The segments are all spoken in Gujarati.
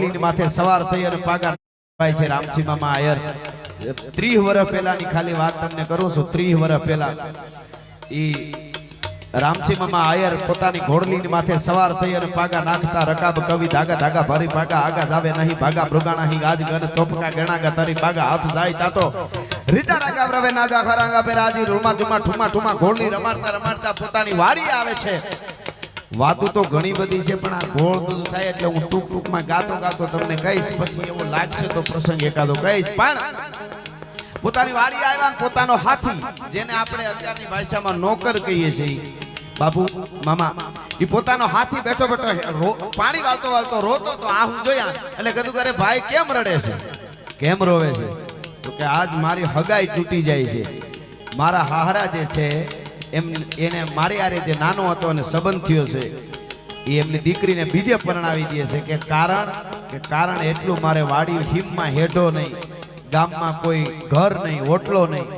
ઘોડલીની માથે સવાર થઈ અને પાગા ભાઈ છે રામસિંહ મામા આયર. ત્રીસ વર્ષ પહેલાની ખાલી વાત તમને કરું છું, ત્રીસ વર્ષ પહેલા. ઈ રામસિંહ મામા આયર પોતાની ઘોડલીની માથે સવાર થઈ અને પાગા નાખતા રકાબ કવિ ધાગા ધાગા ભરી પાગા આગા જાવે નહીં, ભાગા ભૃગાણા હી ગાજ ગન ચોપકા ગણાગા તરી પાગા હાથ જાય તાતો રીટા રાગા રવે નાગા ખરાગા પે રાજી રૂમા જુમા ઠુમા ઠુમા ઘોડલી રમાડતા રમાડતા પોતાની વારી આવે છે. વાતું તો ઘણી બધી છે, પણ આ ઘોળ બધું થાય એટલે હું ટૂંક ટૂંકમાં ગાતો ગાતો તમને કહીશ, પછી એવો લાગશે તો પ્રસંગ એકાદો કહીશ. પણ પોતાની વાડી આવ્યા પોતાનો હાથી, જેને આપણે અત્યારની ભાષામાં નોકર કહીએ છીએ. બાપુ, મામા એ પોતાનો હાથી બેઠો બેઠો પાણી વાળતો વાળતો રોતો તો આ હું જોયા. એટલે કીધું કરે ભાઈ, કેમ રડે છે? કેમ રોવે છે? તો કે આજ મારી હગાઈ તૂટી જાય છે. મારા હાહરા જે છે એમ એને મારી આરે જે નાનો હતો અને સંબંધ થયો છે, એ એમની દીકરીને બીજે પરણાવી દે છે કે કારણ કે કારણ એટલું મારે વાડી હિમમાં હેઠો નહીં, ગામમાં કોઈ ઘર નહીં ઓટલો નહીં.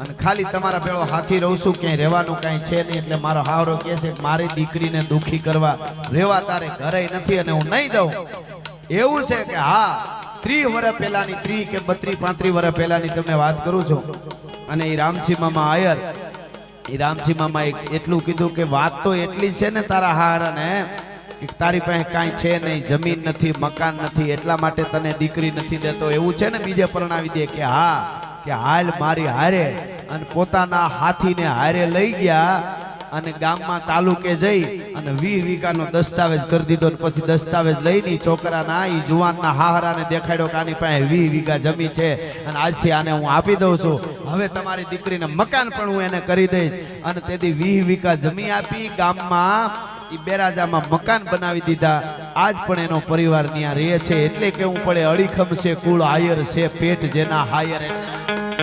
અને ખાલી તમારા પેલો હાથી રહું છું, ક્યાંય રહેવાનું કાંઈ છે નહીં, એટલે મારો હાવરો કહે છે મારી દીકરીને દુખી કરવા રહેવા તારે ઘરે નથી અને હું નહીં દઉં. એવું છે કે હા ત્રી વર્ષ પહેલાની ત્રી કે બત્રી પાંત્રી વર્ષ પહેલાની તમને વાત કરું છું. અને એ રામસીમામાં આયર એ રામસિંહ મામા એટલું કીધું કે વાત તો એટલી છે ને તારા હારાને કે તારી પાસે કાંઈ છે નહીં, જમીન નથી, મકાન નથી, એટલા માટે તને દીકરી નથી દેતો. એવું છે ને બીજે પરણાવી દે કે હા, કે હાલ મારી હારે અને પોતાના હાથીને હારે લઈ ગયા અને ગામમાં તાલુકે જઈ અને વી વીઘાનો દસ્તાવેજ કરી દીધો ને પછી દસ્તાવેજ લઈને છોકરાના એ જુવાનના હાહરાને દેખાડ્યો કે આની પાસે વી વીઘા જમીન છે અને આજથી આને હું આપી દઉં છું. હવે તમારી દીકરીને મકાન પણ હું એને કરી દઈશ. અને તેથી વીહ વીઘા જમી આપી ગામમાં એ બેરાજામાં મકાન બનાવી દીધા. આજ પણ એનો પરિવાર ત્યાં રહે છે. એટલે કેવું પડે અડીખમ છે, કુળ, આયર છે, પેટ જેના હાયર એટલે